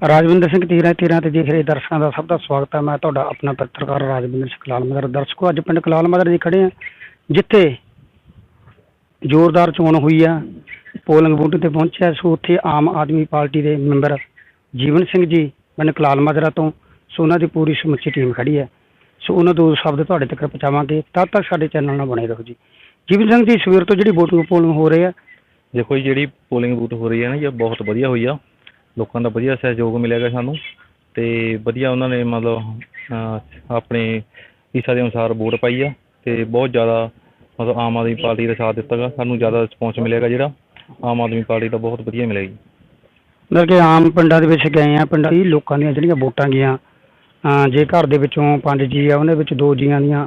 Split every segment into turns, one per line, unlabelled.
ਰਾਜਵਿੰਦਰ ਸਿੰਘ ਤੀਰਾਂ ਤੀਰਾਂ ਤੇ ਦੇਖ ਰਹੇ ਦਰਸ਼ਕਾਂ ਦਾ ਸਭ ਦਾ ਸਵਾਗਤ ਹੈ। ਮੈਂ ਤੁਹਾਡਾ ਆਪਣਾ ਪੱਤਰਕਾਰ ਰਾਜਵਿੰਦਰ ਸਿੰਘ ਕਲਾਲ ਮਦਰ। ਦਰਸ਼ਕੋ, ਅੱਜ ਪਿੰਡ ਕਲਾਲ ਮਦਰ ਦੀ ਖੜੇ ਆ, ਜਿੱਥੇ ਜ਼ੋਰਦਾਰ ਚੋਣ ਹੋਈ ਆ। ਪੋਲਿੰਗ ਬੂਥ ਤੇ ਪਹੁੰਚਿਆ ਸੋ। ਉੱਥੇ ਆਮ ਆਦਮੀ ਪਾਰਟੀ ਦੇ ਮੈਂਬਰ ਜੀਵਨ ਸਿੰਘ ਜੀ, ਪਿੰਡ ਕਲਾਲ ਮਦਰਾ ਤੋਂ, ਸੋ ਉਹਨਾਂ ਦੀ ਪੂਰੀ ਸਮੁੱਚੀ ਟੀਮ ਖੜੀ ਹੈ ਸੋ ਉਹਨਾਂ ਦੋ ਸ਼ਬਦ ਤੁਹਾਡੇ ਤੱਕ ਪਹੁੰਚਾਵਾਂਗੇ। ਤਦ ਤੱਕ ਸਾਡੇ ਚੈਨਲ ਨਾਲ ਬਣੇ ਰਹੋ ਜੀ। ਜੀਵਨ ਸਿੰਘ ਜੀ, ਸਵੇਰ ਤੋਂ ਜਿਹੜੀ ਵੋਟਿੰਗ ਪੋਲਿੰਗ ਹੋ ਰਹੀ ਆ।
ਦੇਖੋ ਜੀ, ਜਿਹੜੀ ਪੋਲਿੰਗ ਬੂਥ ਹੋ ਰਹੀ ਹੈ ਨਾ ਇਹ ਬਹੁਤ ਵਧੀਆ ਹੋਈ ਆ। ਲੋਕਾਂ ਦਾ ਵਧੀਆ ਸਹਿਯੋਗ ਮਿਲਿਆਗਾ ਸਾਨੂੰ ਤੇ ਵਧੀਆ ਉਹਨਾਂ ਨੇ ਮਤਲਬ ਆਪਣੇ ਇੱਛਾ ਦੇ ਅਨੁਸਾਰ ਵੋਟ ਪਾਈ ਆ ਤੇ ਬਹੁਤ ਜ਼ਿਆਦਾ ਮਤਲਬ ਆਮ ਆਦਮੀ ਪਾਰਟੀ ਦਾ ਸਾਥ ਦਿੱਤਾਗਾ ਸਾਨੂੰ ਜ਼ਿਆਦਾ ਰਿਸਪੌਂਸ ਮਿਲਿਆਗਾ ਜਿਹੜਾ ਆਮ ਆਦਮੀ ਪਾਰਟੀ ਦਾ ਬਹੁਤ ਵਧੀਆ ਮਿਲਿਆ ਜੀ।
ਮਤਲਬ ਕਿ ਆਮ ਪਿੰਡਾਂ ਦੇ ਵਿੱਚ ਗਏ ਆ ਪਿੰਡਾਂ ਦੀ ਲੋਕਾਂ ਦੀਆਂ ਜਿਹੜੀਆਂ ਵੋਟਾਂ ਗਈਆਂ ਜੇ ਘਰ ਦੇ ਵਿੱਚੋਂ ਪੰਜ ਜੀ ਆ ਉਹਦੇ ਵਿੱਚ ਦੋ ਜੀਆਂ ਦੀਆਂ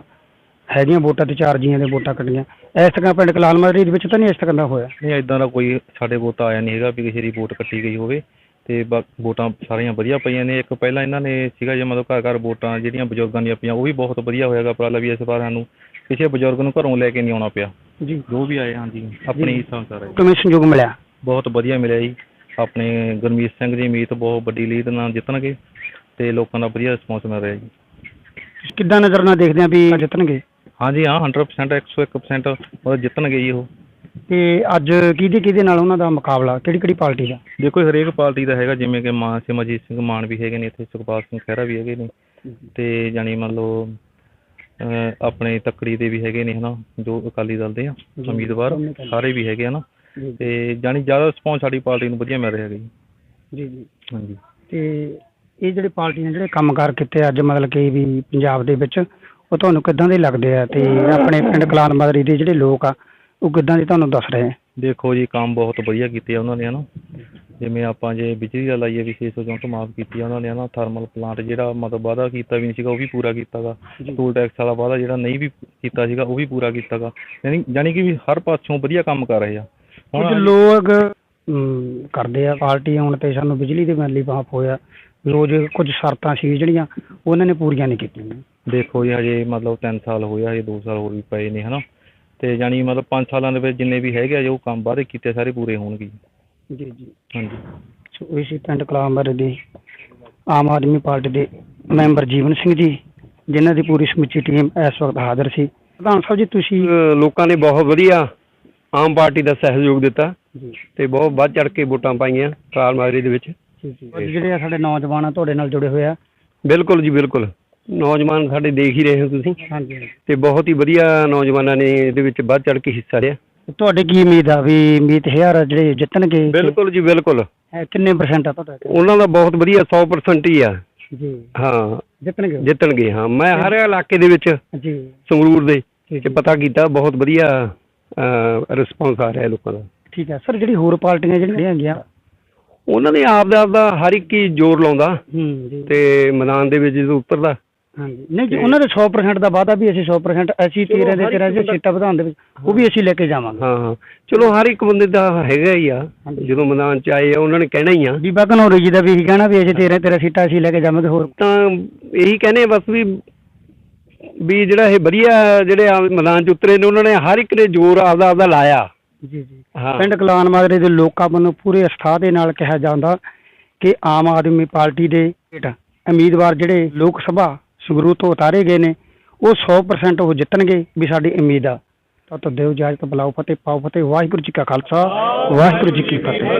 ਹੈਗੀਆਂ ਵੋਟਾਂ ਤੇ ਚਾਰ ਜੀਆਂ ਦੇ ਵੋਟਾਂ ਕੱਟੀਆਂ ਇਸ ਤਰ੍ਹਾਂ ਪਿੰਡ ਕਲਾਲ ਮਾਜਰੀ ਦੇ ਵਿੱਚ ਤਾਂ ਨਹੀਂ ਇਸ ਤਰ੍ਹਾਂ ਦਾ ਹੋਇਆ?
ਨਹੀਂ ਇਦਾਂ ਦਾ ਕੋਈ ਸਾਡੇ ਵੋਟ ਆਇਆ ਨਹੀਂ ਹੈਗਾ ਵੀ ਕਿਸੇ ਦੀ ਵੋਟ ਕੱਟੀ ਗਈ ਹੋਵੇ। ਤੇ ਬਾ- ਵੋਟਾਂ ਸਾਰੀਆਂ ਵਧੀਆ ਪਈਆਂ ਨੇ। ਇੱਕ ਪਹਿਲਾਂ ਇਹਨਾਂ ਨੇ ਸੀਗਾ ਜੇ ਮਤਲਬ ਘਰ ਘਰ ਵੋਟਾਂ ਜਿਹੜੀਆਂ ਬਜ਼ੁਰਗਾਂ ਦੀਆਂ ਪਈਆਂ ਉਹ ਵੀ ਬਹੁਤ ਵਧੀਆ ਹੋਇਆਗਾ ਉਪਰਾਲਾ ਵੀ ਇਸ ਵਾਰ ਸਾਨੂੰ ਕਿਸੇ ਬਜ਼ੁਰਗ ਨੂੰ ਘਰੋਂ ਲੈ ਕੇ ਨਹੀਂ ਆਉਣਾ ਪਿਆ।
ਜੀ।
ਜੋ ਵੀ ਆਏ ਹਾਂਜੀ ਆਪਣੀ ਇੱਛਾ ਅਨੁਸਾਰ ਆਏ
ਕਿਵੇਂ ਸੰਯੋਗ ਮਿਲਿਆ।
ਬਹੁਤ ਵਧੀਆ ਮਿਲਿਆ ਜੀ। ਆਪਣੇ ਗੁਰਮੀਤ ਸਿੰਘ ਜੀ ਮੀਤ ਬਹੁਤ ਵੱਡੀ ਲੀਡ ਨਾਲ ਜਿੱਤਣਗੇ ਤੇ ਲੋਕਾਂ ਦਾ ਵਧੀਆ ਰਿਸਪੌਂਸ ਮਿਲ ਰਿਹਾ ਜੀ।
ਕਿੱਦਾਂ ਨਜ਼ਰ ਨਾਲ ਦੇਖਦੇ ਆ ਵੀ ਜਿੱਤਣਗੇ?
ਹਾਂਜੀ ਹਾਂ 100% 101% ਉਹ ਜਿੱਤਣਗੇ ਜੀ ਉਹ।
ਤੇ ਅੱਜ ਕਿਹਦੇ ਕਿਹਦੇ ਨਾਲ ਉਹਨਾਂ ਦਾ ਮੁਕਾਬਲਾ? ਕਿਹੜੀ ਕਿਹੜੀ ਪਾਰਟੀ ਦਾ?
ਦੇਖੋ ਹਰੇਕ ਪਾਰਟੀ ਦਾ ਹੈਗਾ ਜਿਵੇਂ ਕਿ ਮਾਨ ਸਿਮਰਜੀਤ ਸਿੰਘ ਮਾਨ ਵੀ ਹੈਗੇ ਨੇ ਇੱਥੇ ਸੁਖਪਾਲ ਸਿੰਘ ਖਹਿਰਾ ਵੀ ਹੈਗੇ ਨੇ। ਤੇ ਜਾਣੀ ਮੰਨ ਲਓ ਅਹ ਆਪਣੇ ਤੱਕੜੀ ਦੇ ਵੀ ਹੈਗੇ ਨੇ ਹਨਾ ਜੋ ਅਕਾਲੀ ਦਲ ਦੇ ਆ ਉਮੀਦਵਾਰ। ਸਾਰੇ ਵੀ ਹੈਗੇ ਨਾ।
ਜੀ
ਤੇ ਜਾਣੀ ਜ਼ਿਆਦਾ ਰਿਸਪੌਂਸ ਸਾਡੀ ਪਾਰਟੀ ਨੂੰ ਵਧੀਆ ਮਿਲ ਰਿਹਾ ਹੈਗਾ ਜੀ।
ਜੀ ਜੀ।
ਹਾਂਜੀ।
ਤੇ ਇਹ ਜਿਹੜੇ ਪਾਰਟੀਆਂ ਜਿਹੜੇ ਕੰਮਕਾਰ ਕੀਤੇ ਅੱਜ ਮਤਲਬ ਕਿ ਵੀ ਪੰਜਾਬ ਦੇ ਵਿੱਚ ਉਹ ਤੁਹਾਨੂੰ ਕਿੱਦਾਂ ਦੇ ਲੱਗਦੇ ਆ? ਤੇ ਆਪਣੇ ਪਿੰਡ ਕਲਾਨ ਮਾਦਰੀ ਦੇ ਜਿਹੜੇ ਲੋਕ ਆ ਉਹ ਕਿੱਦਾਂ ਦੇ ਤੁਹਾਨੂੰ ਦੱਸ ਰਹੇ
ਦੇਖੋ ਜੀ ਕੰਮ ਬਹੁਤ ਵਧੀਆ ਕੀਤੇ ਆ ਉਹਨਾਂ ਨੇ ਹਨਾ। ਜਿਵੇਂ ਆਪਾਂ ਜੇ ਬਿਜਲੀ ਦਾ ਲਾਈਏ ਵੀ 600 ਯੂਨਿਟ ਮਾਫ ਕੀਤੀ ਆ ਉਹਨਾਂ ਨੇ ਹਨਾ ਥਰਮਲ ਪਲਾਂਟ ਜਿਹੜਾ ਮਤਲਬ ਵਾਅਦਾ ਕੀਤਾ ਵੀ ਨਹੀਂ ਸੀਗਾ ਉਹ ਵੀ ਪੂਰਾ ਕੀਤਾਗਾ।
ਜੀ।
ਟੂਲ ਟੈਕਸ ਵਾਲਾ ਵਾਅਦਾ ਜਿਹੜਾ ਨਹੀਂ ਵੀ ਕੀਤਾ ਸੀਗਾ ਉਹ ਵੀ ਪੂਰਾ ਕੀਤਾਗਾ। ਯਾਨੀ ਯਾਨੀ ਕਿ ਵੀ ਹਰ ਪਾਸੋਂ ਵਧੀਆ ਕੰਮ ਕਰ ਰਹੇ ਆ।
ਕੁਝ
ਹੁਣ
ਲੋਕ ਅਮ, ਕਰਦੇ ਆ ਪਾਰਟੀ ਆਉਣ ਤੇ ਸਾਨੂੰ ਬਿਜਲੀ ਦੇ ਬਿੱਲ ਹੀ ਮਾਫ ਹੋਇਆ। ਰੋਜ਼ ਕੁਝ ਸ਼ਰਤਾਂ ਸੀ ਜਿਹੜੀਆਂ ਉਹਨਾਂ ਨੇ ਪੂਰੀਆਂ ਨਹੀਂ ਕੀਤੀਆਂ।
ਦੇਖੋ ਜੀ ਹਜੇ ਮਤਲਬ 3 ਸਾਲ ਹੋਏ ਆ ਹਜੇ 2 ਸਾਲ ਹੋਰ ਵੀ ਪਏ ਨੇ ਹਨਾ। ਤੇ ਯਾਨੀ ਮਤਲਬ 5 ਸਾਲਾਂ ਦੇ ਵਿੱਚ ਜਿੰਨੇ ਵੀ ਹੈਗੇ ਆ ਜੋ ਕੰਮ ਵਾਅਦੇ ਕੀਤੇ ਸਾਰੇ ਪੂਰੇ ਹੋਣਗੇ ਜੀ।
ਜੀ ਜੀ।
ਹਾਂਜੀ।
ਸੋ ਇਹ ਸੀ ਪਿੰਡ ਕਲਾਮਰ ਦੇ ਆਮ ਆਦਮੀ ਪਾਰਟੀ ਦੇ ਮੈਂਬਰ ਜੀਵਨ ਸਿੰਘ ਜੀ ਜਿਨ੍ਹਾਂ ਦੀ ਪੂਰੀ ਸਮੁੱਚੀ ਟੀਮ ਇਸ ਵਕਤ ਹਾਜ਼ਰ ਸੀ। ਪ੍ਰਧਾਨ ਸਾਹਿਬ ਜੀ ਤੁਸੀਂ
ਲੋਕਾਂ ਨੇ ਬਹੁਤ ਵਧੀਆ ਆਮ ਪਾਰਟੀ ਦਾ ਸਹਿਯੋਗ ਦਿੱਤਾ
ਜੀ।
ਤੇ ਬਹੁਤ ਵੱਧ ਚੜ ਕੇ ਵੋਟਾਂ ਪਾਈਆਂ ਕਾਲ ਮਾਜਰੀ ਦੇ ਵਿੱਚ।
ਅੱਜ ਜਿਹੜੇ ਆ ਸਾਡੇ ਨੌਜਵਾਨ ਆ ਤੁਹਾਡੇ ਨਾਲ ਜੁੜੇ ਹੋਏ ਆ।
ਬਿਲਕੁਲ ਜੀ ਬਿਲਕੁਲ। ਨੌਜਵਾਨ ਸਾਡੇ ਦੇਖ ਹੀ ਰਹੇ ਹੋ ਤੁਸੀਂ।
ਹਾਂਜੀ।
ਤੇ ਬਹੁਤ ਹੀ ਵਧੀਆ ਨੌਜਵਾਨਾਂ ਨੇ ਇਹਦੇ ਵਿੱਚ ਵੱਧ ਚੜ ਕੇ ਹਿੱਸਾ ਲਿਆ।
ਤੁਹਾਡੇ ਕੀ ਉਮੀਦ ਆ ਵੀ ਮੀਤ ਹਜ਼ਾਰ ਜਿਹੜੇ ਜਿੱਤਣਗੇ?
ਬਿਲਕੁਲ ਜੀ ਬਿਲਕੁਲ।
ਇਹ ਕਿੰਨੇ ਪਰਸੈਂਟ ਆ ਤੁਹਾਡਾ
ਉਹਨਾਂ ਦਾ ਬਹੁਤ ਵਧੀਆ 100% ਹੀ ਆ।
ਜੀ।
ਹਾਂ।
ਜਿੱਤਣਗੇ ਉਹ?
ਜਿੱਤਣਗੇ ਹਾਂ। ਮੈਂ ਹਰ ਇਲਾਕੇ ਦੇ ਵਿੱਚ
ਜੀ।
ਸੰਗਰੂਰ ਦੇ
ਠੀਕ
ਤੇ
ਹੈ।
ਪਤਾ ਕੀਤਾ ਬਹੁਤ ਵਧੀਆ ਰਿਸਪੌਂਸ ਆ ਰਿਹਾ ਲੋਕਾਂ ਦਾ।
ਠੀਕ ਹੈ ਸਰ ਜਿਹੜੀ ਹੋਰ ਪਾਰਟੀਆਂ ਜਿਹੜੀਆਂ ਹੈਗੀਆਂ
ਉਹਨਾਂ ਨੇ ਆਪ ਦਾ ਆਪਦਾ ਹਰ ਇੱਕ ਹੀ ਜ਼ੋਰ ਲਾਉਂਦਾ।
ਹੂੰ ਜੀ।
ਤੇ ਮੈਦਾਨ ਦੇ ਵਿੱਚ ਜਦੋਂ ਉਤਰਦਾ
ਹਾਂਜੀ। ਨਹੀਂ ਜੀ ਉਹਨਾਂ ਦੇ 100% ਦਾ ਵਾਅਦਾ ਵੀ ਅਸੀਂ 100% ਅਸੀਂ 13 ਦੇ 13 ਦੇ ਸੀਟਾਂ ਵਧਾਉਣ ਦੇ ਵਿੱਚ ਉਹ ਵੀ ਅਸੀਂ ਲੈ ਕੇ ਜਾਵਾਂਗੇ।
ਹਾਂ ਹਾਂ। ਚਲੋ ਹਰ ਇੱਕ ਬੰਦੇ ਦਾ ਹੈਗਾ ਹੀ ਆ। ਜਦੋਂ ਮੈਦਾਨ ਚ ਆਏ ਆ ਉਹਨਾਂ ਨੇ ਕਹਿਣਾ ਹੀ ਆ।
ਬੀਬਾ ਘਨੌਰੀ ਜੀ ਦਾ ਵੀ ਇਹੀ ਕਹਿਣਾ ਵੀ ਅਸੀਂ 13 13 ਸੀਟਾਂ ਅਸੀਂ ਲੈ ਕੇ ਜਾਵਾਂਗੇ ਹੋਰ
ਤਾਂ ਇਹੀ ਕਹਿੰਦੇ ਬਸ ਵੀ ਵੀ ਜਿਹੜਾ ਇਹ ਵਧੀਆ ਜਿਹੜੇ ਆ ਮੈਦਾਨ ਚ ਉਤਰੇ ਨੇ ਉਹਨਾਂ ਨੇ ਹਰ ਇੱਕ ਨੇ ਜ਼ੋਰ ਆਪਦਾ ਆਪਦਾ ਲਾਇਆ।
ਜੀ ਜੀ। ਪਿੰਡ ਕਲਾਨ ਮਾਜਰੇ ਦੇ ਲੋਕਾਂ ਵੱਲੋਂ ਪੂਰੇ ਅਸਥਾਹ ਦੇ ਨਾਲ ਕਿਹਾ ਜਾਂਦਾ ਕਿ ਆਮ ਆਦਮੀ ਪਾਰਟੀ ਦੇ ਉਮੀਦਵਾਰ ਜਿਹੜੇ ਲੋਕ ਸਭਾ ਸੰਗਰੂਰ ਤੋਂ ਉਤਾਰੇ ਗਏ ਨੇ, ਉਹ 100% ਉਹ ਜਿੱਤਣਗੇ ਵੀ ਸਾਡੀ ਉਮੀਦ ਆ। ਤਾਂ ਤਾਂ ਦਿਓ ਇਜਾਜ਼ਤ, ਬੁਲਾਓ ਫਤਿਹ, ਪਾਓ ਫਤਿਹ, ਵਾਹਿਗੁਰੂ ਜੀ ਕਾ ਖਾਲਸਾ, ਵਾਹਿਗੁਰੂ ਜੀ ਕੀ ਫਤਿਹ।